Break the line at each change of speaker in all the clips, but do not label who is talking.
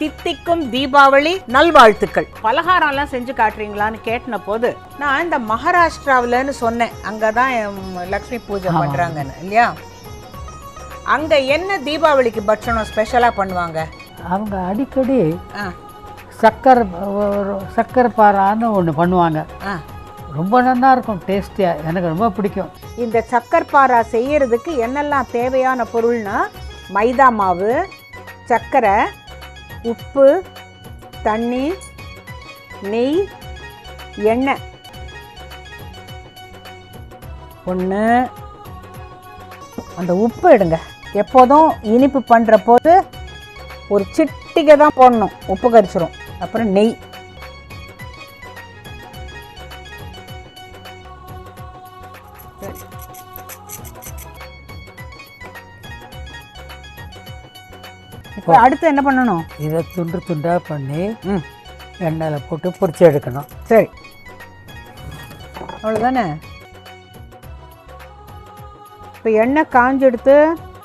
தித்திக்கும் தீபாவளி நல்வாழ்த்துக்கள். பலகாரம்லாம் செஞ்சு காட்டுறீங்களான்னு கேட்டின போது நான் இந்த மகாராஷ்டிராவிலன்னு சொன்னேன். அங்கே தான் லக்ஷ்மி பூஜை பண்ணுறாங்கன்னு இல்லையா? அங்கே என்ன தீபாவளிக்கு பட்சணம் ஸ்பெஷலாக பண்ணுவாங்க?
அவங்க அடிக்கடி சக்கரை சக்கரை பாறான்னு ஒன்று பண்ணுவாங்க. ரொம்ப நல்லா இருக்கும் டேஸ்டியாக எனக்கு ரொம்ப பிடிக்கும்.
இந்த சக்கர்பாரா செய்யறதுக்கு என்னெல்லாம் தேவையான பொருள்னா மைதா மாவு சர்க்கரை உப்பு தண்ணி நெய் எண்ணெய். ஒன்று அந்த உப்பு எடுங்க. எப்போதும் இனிப்பு பண்ணுற போது ஒரு சிட்டிகை தான் போடணும். உப்பு கரிச்சிரும். அப்புறம் நெய். இப்போ அடுத்து என்ன பண்ணணும்?
இதை துண்டு துண்டாக பண்ணி எண்ணெயில் போட்டு பொரிச்சு எடுக்கணும்.
சரி. அவ்வளோதானே இப்போ எண்ணெய் காஞ்செடுத்து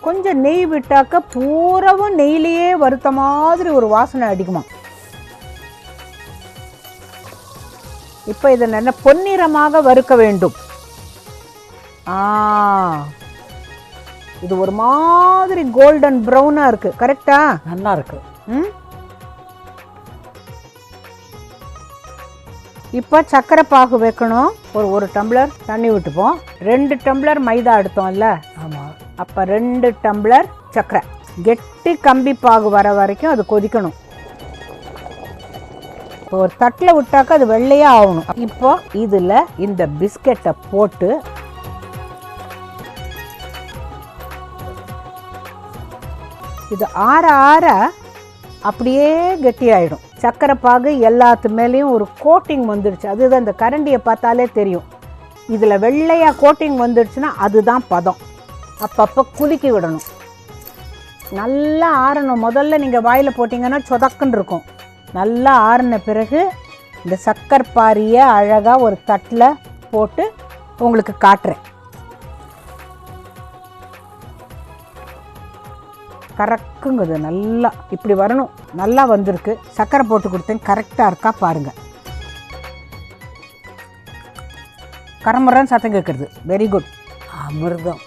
கொஞ்சம் நெய் விட்டாக்க பூராவும் நெய்யிலேயே வறுத்த மாதிரி ஒரு வாசனை அடிக்குமா இப்போ இதை நல்ல பொன்னிறமாக வறுக்க வேண்டும். ஆ. இது ஒரு மாதிரி கோல்டன் ப்ரௌனாக இருக்குது கரெக்டா
நல்லா இருக்கு.
ம்? இப்போ சர்க்கரை பாகு வைக்கணும். ஒரு ஒரு டம்ளர் தண்ணி விட்டுப்போம். ரெண்டு டம்ளர் மைதா எடுத்தோம்ல.
ஆமாம்
அப்போ ரெண்டு டம்ளர் சர்க்கரை கெட்டி கம்பி பாகு வர வரைக்கும் அது கொதிக்கணும். இப்போ ஒரு தட்டில் விட்டாக்க அது வெள்ளையாக ஆகணும். இப்போ இதில் இந்த பிஸ்கெட்டை போட்டு இது ஆற ஆற அப்படியே கெட்டியாயிடும். சர்க்கரை பாகு எல்லாத்து மேலேயும் ஒரு கோட்டிங் வந்துடுச்சு அதுதான் இந்த கரண்டியை பார்த்தாலே தெரியும். இதில் வெள்ளையாக கோட்டிங் வந்துடுச்சுன்னா அதுதான் பதம். அப்பப்போ குலுக்கி விடணும். நல்லா ஆறணும். முதல்ல நீங்கள் வாயில் போட்டிங்கன்னா சொதக்குன்னு இருக்கும். நல்லா ஆறின பிறகு இந்த சக்கர் பாரியை அழகாக ஒரு தட்டில் போட்டு உங்களுக்கு காட்டுறேன். கறக்குங்குது. நல்லா இப்படி வரணும். நல்லா வந்திருக்கு. சக்கரை போட்டு கொடுத்தேன். கரெக்டாக இருக்கா பாருங்கள் கரமுறன்னு சத்தம் கேட்குறது வெரி குட்
அமிர்தம்.